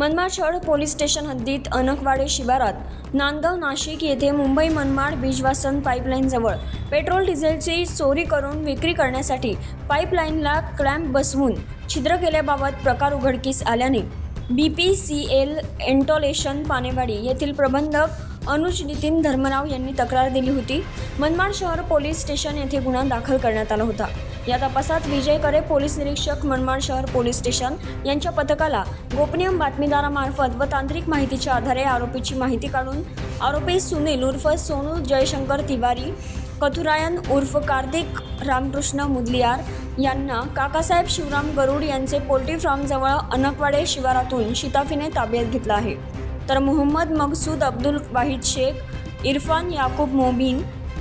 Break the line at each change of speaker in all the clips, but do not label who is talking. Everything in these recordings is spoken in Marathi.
मनमाड शहर पोलीस स्टेशन हद्दीत अनकवाडे शिवारात नांदगाव नाशिक येथे मुंबई मनमाड बीजवासन पाईपलाईनजवळ पेट्रोल डिझेलची चोरी करून विक्री करण्यासाठी पाईपलाईनला क्लॅम्प बसवून छिद्र केल्याबाबत प्रकार उघडकीस आल्याने B P C L installation Panewadi येथील प्रबंधक अनुज नितीन धर्मराव यांनी तक्रार दिली होती. मनमाड शहर पोलीस स्टेशन येथे गुन्हा दाखल करण्यात आला होता. या तपासात विजय करे पोलीस निरीक्षक मनमाड शहर पोलीस स्टेशन यांच्या पथकाला गोपनीय बातमीदारामार्फत व तांत्रिक माहितीच्या आधारे आरोपीची माहिती काढून आरोपी सुनील उर्फ सोनू जयशंकर तिवारी कथुरायन उर्फ कार्तिक रामकृष्ण मुदलियार यांना काकासाहेब शिवराम गरुड यांचे पोल्ट्री फार्मजवळ अनकवाडे शिवारातून शिताफीने ताब्यात घेतला आहे. तर मोहम्मद मकसूद अब्दुल वाहिद शेख इरफान याकूब मोबीन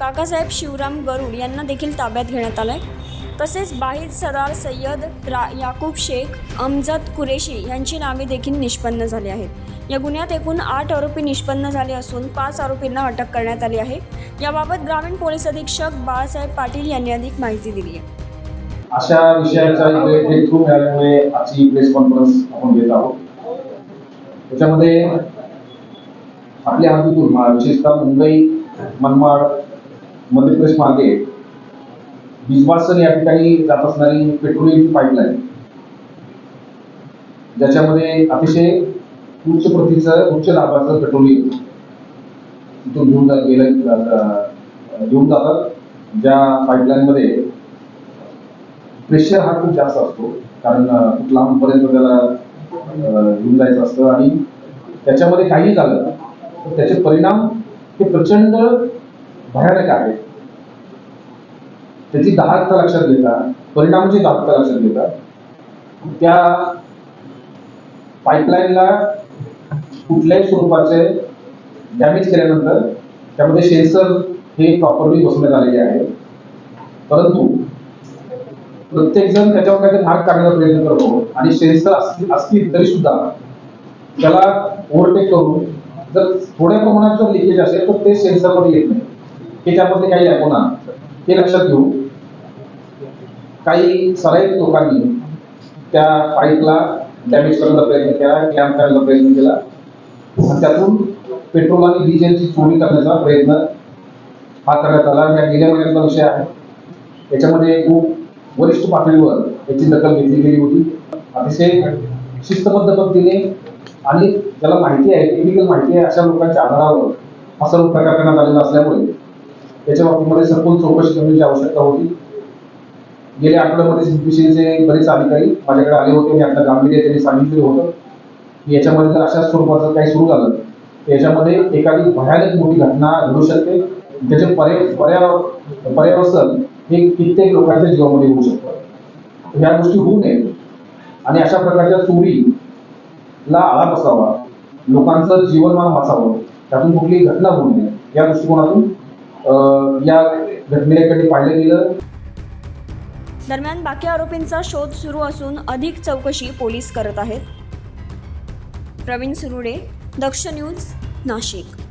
काकासाहेब शिवराम गरुड यांना देखील ताब्यात घेण्यात आलं आहे तसेच बाहिद सरार सय्यद रा याकूब शेख अमजद कुरेशी यांची नावे देखील निष्पन्न झाली आहेत. या गुन्ह्यात एकूण आठ आरोपी निष्पन्न झाले असून पाच आरोपींना अटक करण्यात आली आहे. याबाबत ग्रामीण पोलीस अधीक्षक बाळासाहेब पाटील यांनी अधिक माहिती दिली आहे.
अशा विषयाचा थ्रू मिळाल्यामुळे आजची प्रेस कॉन्फरन्स आपण घेत आहोत. त्याच्यामध्ये आपल्या हातून विशेषतः मुंबई मनमाड मध्य प्रदेश मार्गे बिजवासन या ठिकाणी जात असणारी पेट्रोलियम पाईपलाईन ज्याच्यामध्ये अतिशय उच्च प्रतीचं उच्च लाभाचं पेट्रोलियम तिथून घेऊन जात गेलं घेऊन जातात. ज्या पाईपलाईन मध्ये प्रेशर हा खूप जास्त असतो. कारण खूप लांबपर्यंत त्याला घेऊन जायचं असतं. आणि त्याच्यामध्ये काही झालं तर त्याचे परिणाम हे प्रचंड भयानक आहेत. त्याची दाहकता लक्षात घेता परिणामाची दाहकता लक्षात घेता त्या पाईपलाईनला कुठल्याही स्वरूपाचे डॅमेज केल्यानंतर त्यामध्ये सेन्सर हे प्रॉपरली बसवण्यात आलेले आहे. परंतु प्रत्येक जण त्याच्यावर काहीतरी भाग काढण्याचा प्रयत्न करतो आणि सेन्सर असतील असतील तरी सुद्धा त्याला ओव्हरटेक करून जर थोड्या प्रमाणात जर लिकेज असेल तर ते सेन्सर येत नाही. हे त्यामध्ये काही आहे पुन्हा हे लक्षात घेऊ. काही सराईत लोकांनी त्या पाईपला डॅमेज करण्याचा प्रयत्न केला क्लॅम्प करण्याचा प्रयत्न केला. आणि त्यातून पेट्रोल आणि डिझेलची चोरी करण्याचा प्रयत्न हा करण्यात आला. या गेल्या महिन्याचा विषय आहे. याच्यामध्ये खूप वरिष्ठ पातळीवर याची दखल घेतली गेली होती. अतिशय शिस्तबद्ध पद्धतीने आणि ज्याला माहिती आहे टेक्निकल माहिती आहे अशा लोकांच्या आधारावर हा सर्व प्रकार करण्यात आलेला असल्यामुळे त्याच्या बाबतीमध्ये सखोल चौकशी करण्याची आवश्यकता होती. गेल्या आठवड्यामध्ये विषयीचे बरेच अधिकारी माझ्याकडे आले होते आणि आता गांभीर्य त्यांनी सांगितलेलं होतं. की याच्यामध्ये जर अशाच स्वरूपाचं काही सुरू झालं. याच्यामध्ये एखादी भयानक मोठी घटना घडू शकते. त्याचे पर्याय पर्याय पर्यावसन हे कित्येक लोकांच्या जीवामध्ये होऊ शकतं. ह्या गोष्टी होऊ नये आणि अशा प्रकारच्या चोरी ला आळा बसावा. लोकांचं जीवनमान वाचावं. त्यातून कुठली घटना होऊ नये. या दृष्टिकोनातून या घटनेकडे पाहिलं गेलं.
दरम्यान बाकी आरोपींचा शोध सुरू असून अधिक चौकशी पोलीस करत आहेत. प्रवीण सुरुडे दक्ष न्यूज नाशिक.